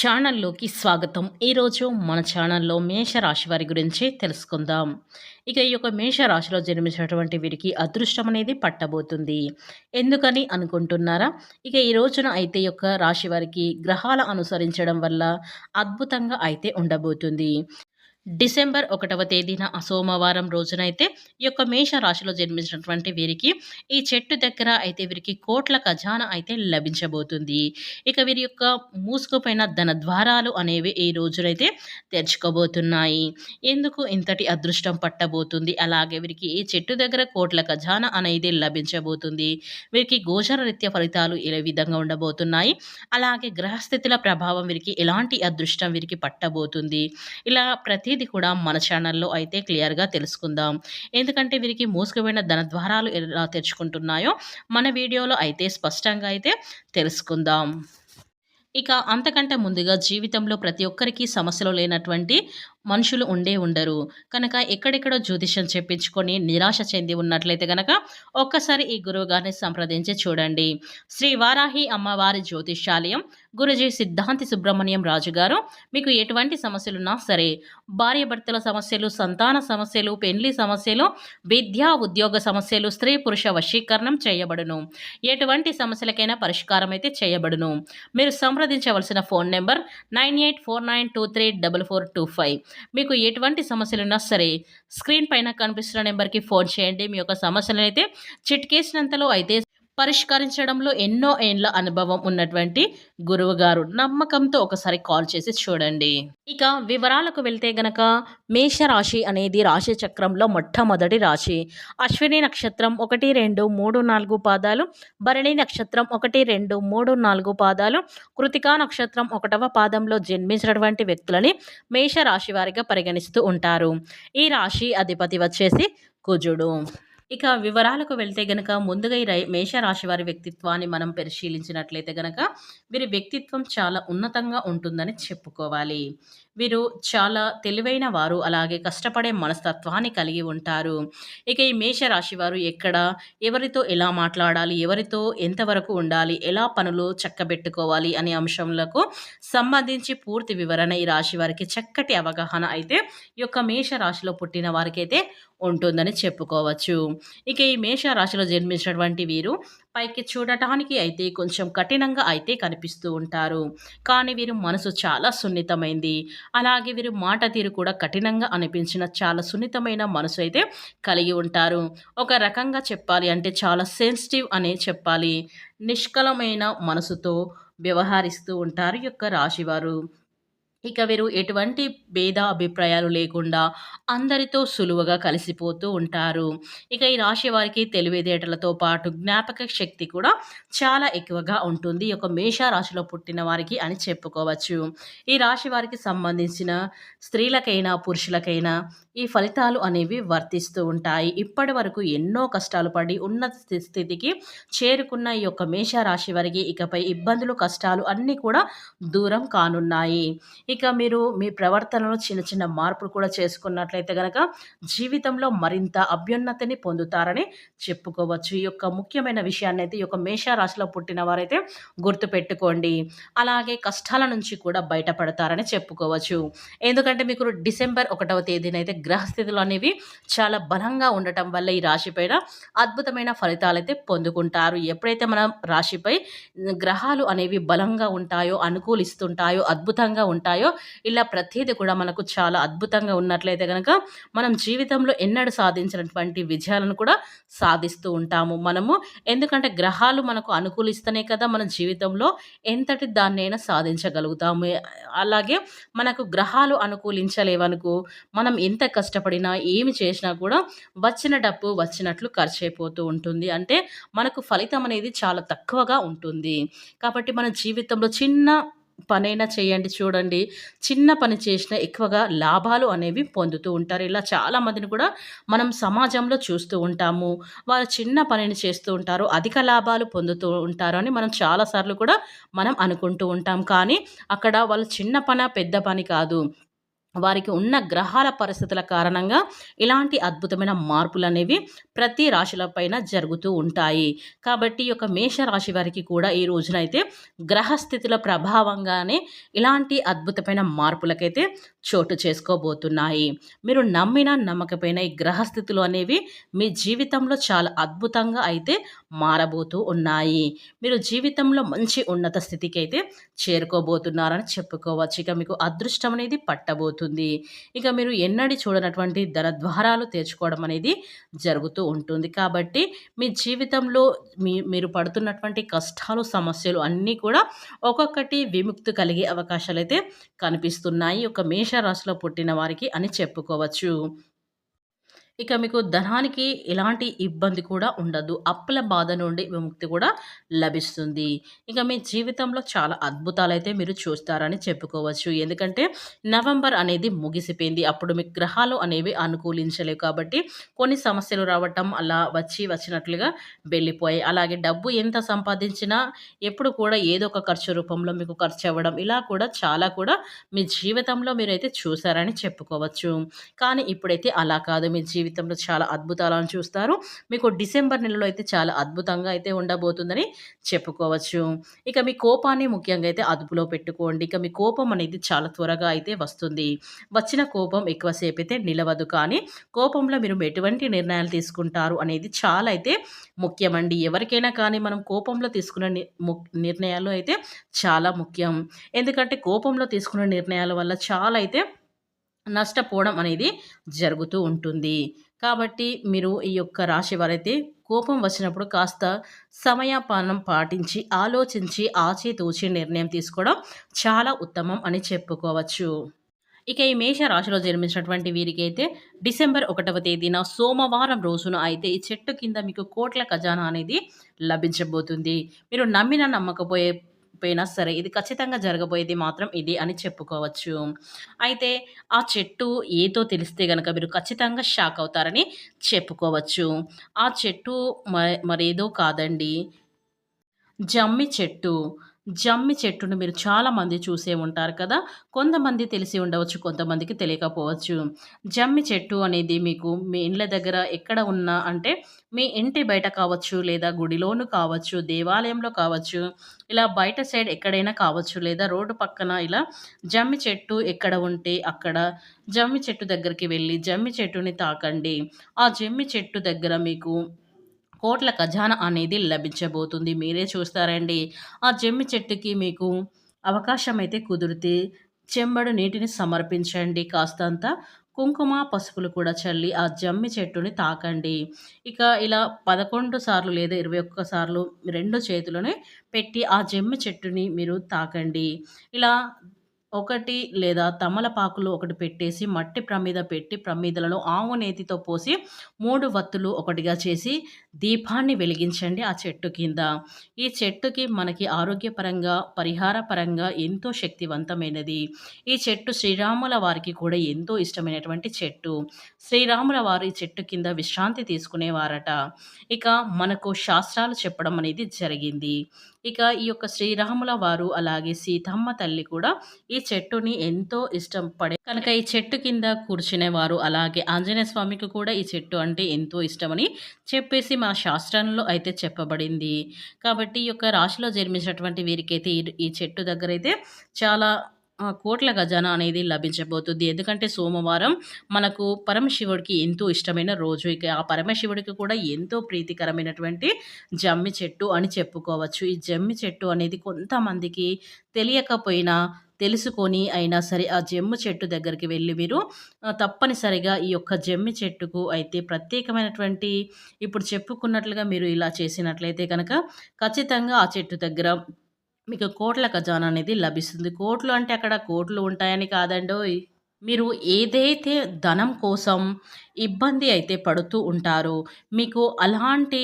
ఛానల్లోకి స్వాగతం. ఈరోజు మన ఛానల్లో మేషరాశి వారి గురించి తెలుసుకుందాం. ఇక ఈ యొక్క మేషరాశిలో జన్మించినటువంటి వీరికి అదృష్టం అనేది పట్టబోతుంది. ఎందుకని అనుకుంటున్నారా? ఇక ఈ రోజున అయితే యొక్క రాశి వారికి గ్రహాల అనుసరించడం వల్ల అద్భుతంగా అయితే ఉండబోతుంది. డిసెంబర్ ఒకటవ తేదీన సోమవారం రోజునైతే ఈ యొక్క మేష రాశిలో జన్మించినటువంటి వీరికి ఈ చెట్టు దగ్గర అయితే వీరికి కోట్ల ఖజానా అయితే లభించబోతుంది. ఇక వీరి యొక్క మూసుకుపోయిన ధన ద్వారాలు అనేవి ఈ రోజునైతే తెరుచుకోబోతున్నాయి. ఎందుకు ఇంతటి అదృష్టం పట్టబోతుంది? అలాగే వీరికి ఈ చెట్టు దగ్గర కోట్ల ఖజానా అనేది లభించబోతుంది. వీరికి గోచర రీత్య ఫలితాలు ఏ విధంగా ఉండబోతున్నాయి? అలాగే గ్రహస్థితుల ప్రభావం వీరికి ఎలాంటి అదృష్టం వీరికి పట్టబోతుంది? ఇలా ప్రతి ప్రతిదీ కూడా మన ఛానల్లో అయితే క్లియర్గా తెలుసుకుందాం. ఎందుకంటే వీరికి మూసుకుపోయిన ధన ద్వారాలు ఎలా తెరుచుకుంటున్నాయో మన వీడియోలో అయితే స్పష్టంగా అయితే తెలుసుకుందాం. ఇక అంతకంటే ముందుగా జీవితంలో ప్రతి ఒక్కరికి సమస్యలు లేనటువంటి మనుషులు ఉండే ఉండరు. కనుక ఎక్కడెక్కడో జ్యోతిష్యం చెప్పించుకొని నిరాశ చెంది ఉన్నట్లయితే కనుక ఒక్కసారి ఈ గురువు గారిని సంప్రదించి చూడండి. శ్రీ వారాహి అమ్మవారి జ్యోతిష్యాలయం గురుజీ సిద్ధాంతి సుబ్రహ్మణ్యం రాజు గారు మీకు ఎటువంటి సమస్యలున్నా సరే భార్య భర్తల సమస్యలు సంతాన సమస్యలు పెళ్ళి సమస్యలు విద్యా ఉద్యోగ సమస్యలు స్త్రీ పురుష వశీకరణం చేయబడును. ఎటువంటి సమస్యలకైనా పరిష్కారం అయితే చేయబడును. మీరు సంప్రదించవలసిన phone number nine eight four nine two three double four two five. మీకు ఎటువంటి సమస్యలు ఉన్నా సరే స్క్రీన్ పైన కనిపిస్తున్న నెంబర్కి ఫోన్ చేయండి. మీ యొక్క సమస్యలను అయితే చిట్కేసినంతలో అయితే పరిష్కరించడంలో ఎన్నో ఏండ్ల అనుభవం ఉన్నటువంటి గురువు గారు నమ్మకంతో ఒకసారి కాల్ చేసి చూడండి. ఇక వివరాలకు వెళ్తే గనక మేషరాశి అనేది రాశి చక్రంలో మొట్టమొదటి రాశి. అశ్విని నక్షత్రం ఒకటి రెండు మూడు నాలుగు పాదాలు. భరణి నక్షత్రం ఒకటి రెండు మూడు నాలుగు పాదాలు. కృతికా నక్షత్రం ఒకటవ పాదంలో జన్మించినటువంటి వ్యక్తులని మేషరాశి వారిగా పరిగణిస్తూ ఉంటారు. ఈ రాశి అధిపతి వచ్చేసి కుజుడు. ఇక వివరాలకు వెళ్తే గనక ముందుగా ఈ రై మేషరాశి వారి వ్యక్తిత్వాన్ని మనం పరిశీలించినట్లయితే గనక వీరి వ్యక్తిత్వం చాలా ఉన్నతంగా ఉంటుందని చెప్పుకోవాలి. వీరు చాలా తెలివైన వారు. అలాగే కష్టపడే మనస్తత్వాన్ని కలిగి ఉంటారు. ఇక ఈ మేషరాశి వారు ఎక్కడ? ఎవరితో ఎలా మాట్లాడాలి? ఎవరితో ఎంతవరకు ఉండాలి? ఎలా పనులు చక్కబెట్టుకోవాలి? అనే అంశంలకు సంబంధించి పూర్తి వివరణ ఈ రాశి వారికి చక్కటి అవగాహన అయితే ఈ యొక్క మేషరాశిలో పుట్టిన వారికైతే ఉంటుందని చెప్పుకోవచ్చు. ఇక ఈ మేషరాశిలో జన్మించినటువంటి వీరు పైకి చూడటానికి అయితే కొంచెం కఠినంగా అయితే కనిపిస్తూ ఉంటారు. కానీ వీరు మనసు చాలా సున్నితమైంది. అలాగే వీరు మాట తీరు కూడా కఠినంగా అనిపించిన చాలా సున్నితమైన మనసు అయితే కలిగి ఉంటారు. ఒక రకంగా చెప్పాలి అంటే చాలా సెన్సిటివ్ అనే చెప్పాలి. నిష్కలమైన మనసుతో వ్యవహరిస్తూ ఉంటారు యొక్క రాశివారు. ఇక వీరు ఎటువంటి భేద అభిప్రాయాలు లేకుండా అందరితో సులువుగా కలిసిపోతూ ఉంటారు. ఇక ఈ రాశి వారికి తెలివితేటలతో పాటు జ్ఞాపక శక్తి కూడా చాలా ఎక్కువగా ఉంటుంది. ఒక మేష రాశిలో పుట్టిన వారికి అని చెప్పుకోవచ్చు. ఈ రాశి వారికి సంబంధించిన స్త్రీలకైనా పురుషులకైనా ఈ ఫలితాలు అనేవి వర్తిస్తూ ఉంటాయి. ఇప్పటి వరకు ఎన్నో కష్టాలు పడి ఉన్నత స్థితికి చేరుకున్న ఈ యొక్క మేషరాశి వారికి ఇకపై ఇబ్బందులు కష్టాలు అన్నీ కూడా దూరం కానున్నాయి. ఇక మీరు మీ ప్రవర్తనలో చిన్న చిన్న మార్పులు కూడా చేసుకున్నట్లయితే కనుక జీవితంలో మరింత అభ్యున్నతిని పొందుతారని చెప్పుకోవచ్చు. ఈ యొక్క ముఖ్యమైన విషయాన్ని అయితే ఈ యొక్క మేషరాశిలో పుట్టిన వారైతే గుర్తుపెట్టుకోండి. అలాగే కష్టాల నుంచి కూడా బయటపడతారని చెప్పుకోవచ్చు. ఎందుకంటే మీకు డిసెంబర్ ఒకటవ తేదీనైతే గ్రహస్థితులు అనేవి చాలా బలంగా ఉండటం వల్ల ఈ రాశిపైన అద్భుతమైన ఫలితాలు అయితే పొందుకుంటారు. ఎప్పుడైతే మన రాశిపై గ్రహాలు అనేవి బలంగా ఉంటాయో అనుకూలిస్తుంటాయో అద్భుతంగా ఉంటాయో ఇలా ప్రతిదీ కూడా మనకు చాలా అద్భుతంగా ఉన్నట్లయితే కనుక మనం జీవితంలో ఎన్నడూ సాధించినటువంటి విజయాలను కూడా సాధిస్తూ ఉంటాము. మనము ఎందుకంటే గ్రహాలు మనకు అనుకూలిస్తేనే కదా మన జీవితంలో ఎంతటి దాన్నైనా సాధించగలుగుతాము. అలాగే మనకు గ్రహాలు అనుకూలించలేవనుకో మనం ఎంత కష్టపడినా ఏమి చేసినా కూడా వచ్చిన డబ్బు వచ్చినట్లు ఖర్చు అయిపోతూ ఉంటుంది. అంటే మనకు ఫలితం అనేది చాలా తక్కువగా ఉంటుంది. కాబట్టి మన జీవితంలో చిన్న పనైనా చేయండి చూడండి. చిన్న పని చేసిన ఎక్కువగా లాభాలు అనేవి పొందుతూ ఉంటారు. ఇలా చాలామందిని కూడా మనం సమాజంలో చూస్తూ ఉంటాము. వారు చిన్న పనిని చేస్తూ ఉంటారు అధిక లాభాలు పొందుతూ ఉంటారు అని మనం చాలాసార్లు కూడా మనం అనుకుంటూ ఉంటాం. కానీ అక్కడ వాళ్ళు చిన్న పని పెద్ద పని కాదు. వారికి ఉన్న గ్రహాల పరిస్థితుల కారణంగా ఇలాంటి అద్భుతమైన మార్పులనేవి ప్రతి రాశులపైన జరుగుతూ ఉంటాయి. కాబట్టి ఈ యొక్క మేషరాశి వారికి కూడా ఈ రోజునైతే గ్రహస్థితుల ప్రభావంగానే ఇలాంటి అద్భుతమైన మార్పులకైతే చోటు చేసుకోబోతున్నాయి. మీరు నమ్మిన నమ్మకపోయినా ఈ గ్రహస్థితులు అనేవి మీ జీవితంలో చాలా అద్భుతంగా అయితే మారబోతూ ఉన్నాయి. మీరు జీవితంలో మంచి ఉన్నత స్థితికి అయితే చేరుకోబోతున్నారని చెప్పుకోవచ్చు. ఇక మీకు అదృష్టం అనేది పట్టబోతుంది. ఇక మీరు ఎన్నడి చూడనటువంటి ధనద్వారాలు తెచ్చుకోవడం అనేది జరుగుతూ ఉంటుంది. కాబట్టి మీ జీవితంలో మీ మీరు పడుతున్నటువంటి కష్టాలు సమస్యలు అన్నీ కూడా ఒక్కొక్కటి విముక్తి కలిగే అవకాశాలు అయితే కనిపిస్తున్నాయి. ఒక మేష రాశిలో పుట్టిన వారికి అని చెప్పుకోవచ్చు. ఇక మీకు ధనానికి ఎలాంటి ఇబ్బంది కూడా ఉండదు. అప్పుల బాధ నుండి విముక్తి కూడా లభిస్తుంది. ఇక మీ జీవితంలో చాలా అద్భుతాలు అయితే మీరు చూస్తారని చెప్పుకోవచ్చు. ఎందుకంటే నవంబర్ అనేది ముగిసిపోయింది. అప్పుడు మీ గ్రహాలు అనేవి అనుకూలించలేవు కాబట్టి కొన్ని సమస్యలు రావటం అలా వచ్చి వచ్చినట్లుగా వెళ్ళిపోయాయి. అలాగే డబ్బు ఎంత సంపాదించినా ఎప్పుడు కూడా ఏదో ఒక ఖర్చు రూపంలో మీకు ఖర్చు అవ్వడం ఇలా కూడా చాలా కూడా మీ జీవితంలో మీరైతే చూసారని చెప్పుకోవచ్చు. కానీ ఇప్పుడైతే అలా కాదు. మీ జీవితం జీవితంలో చాలా అద్భుతాలను చూస్తారు. మీకు డిసెంబర్ నెలలో అయితే చాలా అద్భుతంగా అయితే ఉండబోతుందని చెప్పుకోవచ్చు. ఇక మీ కోపాన్ని ముఖ్యంగా అయితే అదుపులో పెట్టుకోండి. ఇక మీ కోపం అనేది చాలా త్వరగా అయితే వస్తుంది. వచ్చిన కోపం ఎక్కువసేపు అయితే నిలవదు. కానీ కోపంలో మీరు ఎటువంటి నిర్ణయాలు తీసుకుంటారు అనేది చాలా అయితే ముఖ్యమండి. ఎవరికైనా కానీ మనం కోపంలో తీసుకున్న నిర్ణయాలు అయితే చాలా ముఖ్యం. ఎందుకంటే కోపంలో తీసుకున్న నిర్ణయాల వల్ల చాలా అయితే నష్టపోవడం అనేది జరుగుతూ ఉంటుంది. కాబట్టి మీరు ఈ యొక్క రాశి వారైతే కోపం వచ్చినప్పుడు కాస్త సమయపాలనం పాటించి ఆలోచించి ఆచితూచి నిర్ణయం తీసుకోవడం చాలా ఉత్తమం అని చెప్పుకోవచ్చు. ఇక ఈ మేష రాశిలో జన్మించినటువంటి వీరికి అయితే డిసెంబర్ ఒకటవ తేదీన సోమవారం రోజున అయితే ఈ చెట్టు కింద మీకు కోట్ల ఖజానా అనేది లభించబోతుంది. మీరు నమ్మిన నమ్మకపోయే పోయినా సరే ఇది ఖచ్చితంగా జరగబోయేది మాత్రం ఇది అని చెప్పుకోవచ్చు. అయితే ఆ చెట్టు ఏదో తెలిస్తే కనుక మీరు ఖచ్చితంగా షాక్ అవుతారని చెప్పుకోవచ్చు. ఆ చెట్టు మరేదో కాదండి. జమ్మి చెట్టు. జమ్మి చెట్టును మీరు చాలామంది చూసే ఉంటారు కదా? కొంతమంది తెలిసి ఉండవచ్చు కొంతమందికి తెలియకపోవచ్చు. జమ్మి చెట్టు అనేది మీకు మీ ఇండ్ల దగ్గర ఎక్కడ ఉన్నా అంటే మీ ఇంటి బయట కావచ్చు లేదా గుడిలోను కావచ్చు దేవాలయంలో కావచ్చు ఇలా బయట సైడ్ ఎక్కడైనా కావచ్చు లేదా రోడ్డు పక్కన ఇలా జమ్మి చెట్టు ఎక్కడ ఉంటే అక్కడ జమ్మి చెట్టు దగ్గరికి వెళ్ళి జమ్మి చెట్టుని తాకండి. ఆ జమ్మి చెట్టు దగ్గర మీకు కోట్ల ఖజానా అనేది లభించబోతుంది. మీరే చూస్తారండి. ఆ జమ్మి చెట్టుకి మీకు అవకాశం అయితే కుదిరితే చెంబడు నీటిని సమర్పించండి. కాస్తంత కుంకుమ పసుపులు కూడా చల్లి ఆ జమ్మి చెట్టుని తాకండి. ఇక ఇలా పదకొండు సార్లు లేదా ఇరవై ఒక్క సార్లు రెండు చేతులని పెట్టి ఆ జమ్మి చెట్టుని మీరు తాకండి. ఇలా ఒకటి లేదా తమలపాకులు ఒకటి పెట్టేసి మట్టి ప్రమిద పెట్టి ప్రమిదలను ఆవు నేతితో పోసి మూడు వత్తులు ఒకటిగా చేసి దీపాన్ని వెలిగించండి ఆ చెట్టు కింద. ఈ చెట్టుకి మనకి ఆరోగ్యపరంగా పరిహారపరంగా ఎంతో శక్తివంతమైనది. ఈ చెట్టు శ్రీరాముల వారికి కూడా ఎంతో ఇష్టమైనటువంటి చెట్టు. శ్రీరాముల వారు ఈ చెట్టు కింద విశ్రాంతి తీసుకునేవారట. ఇక మనకు శాస్త్రాలు చెప్పడం అనేది జరిగింది. ఇక ఈ యొక్క శ్రీరాముల వారు అలాగే సీతమ్మ తల్లి కూడా ఈ చెట్టుని ఎంతో ఇష్టం పడే కనుక ఈ చెట్టు కింద కూర్చునేవారు. అలాగే ఆంజనేయ స్వామికి కూడా ఈ చెట్టు అంటే ఎంతో ఇష్టమని చెప్పేసి మా శాస్త్రంలో అయితే చెప్పబడింది. కాబట్టి ఈ యొక్క రాశిలో జన్మించినటువంటి వీరికైతే ఈ చెట్టు దగ్గర అయితే చాలా కోట్ల ఖజానా అనేది లభించబోతుంది. ఎందుకంటే సోమవారం మనకు పరమశివుడికి ఎంతో ఇష్టమైన రోజు. ఇక ఆ పరమశివుడికి కూడా ఎంతో ప్రీతికరమైనటువంటి జమ్మి చెట్టు అని చెప్పుకోవచ్చు. ఈ జమ్మి చెట్టు అనేది కొంతమందికి తెలియకపోయినా తెలుసుకొని అయినా సరే ఆ జమ్మి చెట్టు దగ్గరికి వెళ్ళి మీరు తప్పనిసరిగా ఈ యొక్క జమ్మి చెట్టుకు అయితే ప్రత్యేకమైనటువంటి ఇప్పుడు చెప్పుకున్నట్లుగా మీరు ఇలా చేసినట్లయితే కనుక ఖచ్చితంగా ఆ చెట్టు దగ్గర మీకు కోట్ల ఖజానా అనేది లభిస్తుంది. కోట్లు అంటే అక్కడ కోట్లు ఉంటాయని కాదండోయ్. మీరు ఏదైతే ధనం కోసం ఇబ్బంది అయితే పడుతూ ఉంటారో మీకు అలాంటి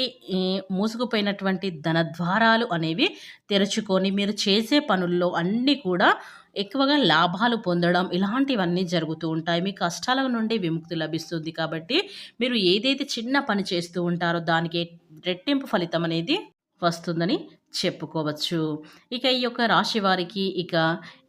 మూసుకుపోయినటువంటి ధన ద్వారాలు అనేవి తెరుచుకొని మీరు చేసే పనుల్లో అన్నీ కూడా ఎక్కువగా లాభాలు పొందడం ఇలాంటివన్నీ జరుగుతూ ఉంటాయి. మీ కష్టాల నుండి విముక్తి లభిస్తుంది కాబట్టి మీరు ఏదైతే చిన్న పని చేస్తూ ఉంటారో దానికి రెట్టింపు ఫలితం అనేది వస్తుందని చెప్పుకోవచ్చు. ఇక ఈ యొక్క రాశి వారికి ఇక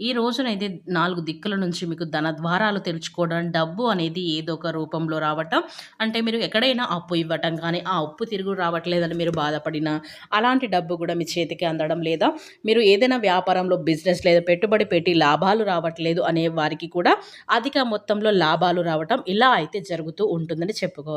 ఈ రోజునైతే నాలుగు దిక్కుల నుంచి మీకు ధన ద్వారాలు తెరుచుకోవడం డబ్బు అనేది ఏదో ఒక రూపంలో రావటం. అంటే మీరు ఎక్కడైనా అప్పు ఇవ్వటం కానీ ఆ అప్పు తిరుగు రావట్లేదని మీరు బాధపడిన అలాంటి డబ్బు కూడా మీ చేతికి అందడం లేదా మీరు ఏదైనా వ్యాపారంలో బిజినెస్ లేదా పెట్టుబడి పెట్టి లాభాలు రావట్లేదు అనే వారికి కూడా అధిక మొత్తంలో లాభాలు రావటం ఇలా అయితే జరుగుతూ ఉంటుందని చెప్పుకోవచ్చు